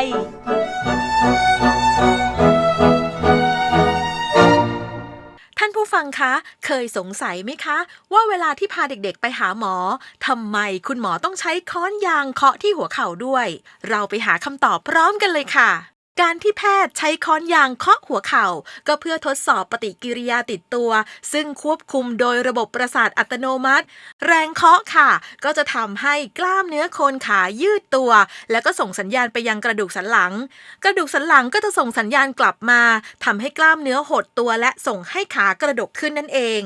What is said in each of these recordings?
ย ท่านผู้ฟังคะ เคยสงสัยไหมคะ ว่าเวลาที่พาเด็กๆไปหาหมอทำไมคุณหมอต้องใช้ค้อนยางเคาะที่หัวเข่าด้วย เราไปหาคำตอบพร้อมกันเลยค่ะ การที่แพทย์ใช้ค้อนยางเคาะหัวเข่า ก็เพื่อทดสอบปฏิกิริยาติดตัว ซึ่งควบคุมโดยระบบประสาทอัตโนมัติ แรงเคาะค่ะ ก็จะทำให้กล้ามเนื้อโคนขายืดตัว แล้วก็ส่งสัญญาณไปยังกระดูกสันหลัง กระดูกสันหลังก็จะส่งสัญญาณกลับมาทำให้กล้ามเนื้อหดตัวและส่งให้ขากระดกขึ้นนั่นเอง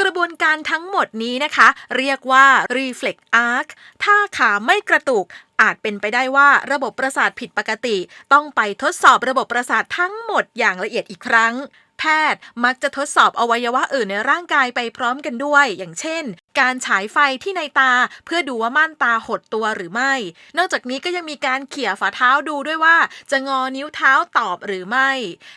กระบวนการทั้งหมดนี้นะคะ เรียกว่า reflex arc ถ้าขาไม่กระตุกอาจเป็นไปได้ว่าระบบประสาทผิดปกติ ต้องไปทดสอบระบบประสาททั้งหมดอย่างละเอียดอีกครั้ง แพทย์มักจะทดสอบอวัยวะอื่นในร่างกายไปพร้อมกันด้วย อย่างเช่นการฉายไฟที่ในตาเพื่อดูว่าม่านตาหดตัวหรือไม่ นอกจากนี้ก็ยังมีการเขี่ยฝ่าเท้าดูด้วยว่า จะงอนิ้วเท้าตอบหรือไม่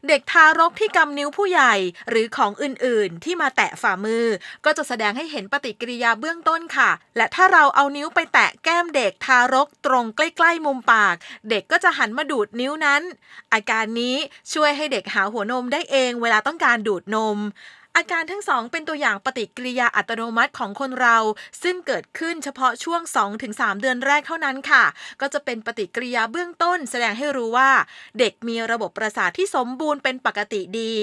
เด็กทารกที่กำนิ้วผู้ใหญ่หรือของอื่นๆ ที่มาแตะฝ่ามือ ก็จะแสดงให้เห็นปฏิกิริยาเบื้องต้นค่ะ และถ้าเราเอานิ้วไปแตะแก้มเด็กทารกตรงใกล้ ๆ มุมปาก เด็กก็จะหันมาดูดนิ้วนั้น อาการนี้ช่วยให้เด็กหาหัวนมได้เองเวลาต้องการดูดนม อาการทั้งสองเป็นตัวอย่างปฏิกิริยาอัตโนมัติของคนเรา ซึ่งเกิดขึ้นเฉพาะช่วง 2-3 เดือนแรกเท่านั้นค่ะ ก็จะเป็นปฏิกิริยาเบื้องต้น แสดงให้รู้ว่า เด็กมีระบบประสาทที่สมบูรณ์เป็นปกติดี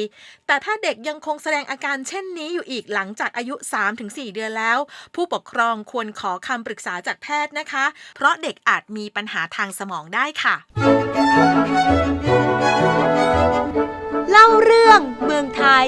แต่ถ้าเด็กยังคงแสดงอาการเช่นนี้อยู่อีกหลังจากอายุ 3-4 เดือนแล้ว ผู้ปกครองควรขอคำปรึกษาจากแพทย์นะคะ เพราะเด็กอาจมีปัญหาทางสมองได้ค่ะ เรื่องเมืองไทย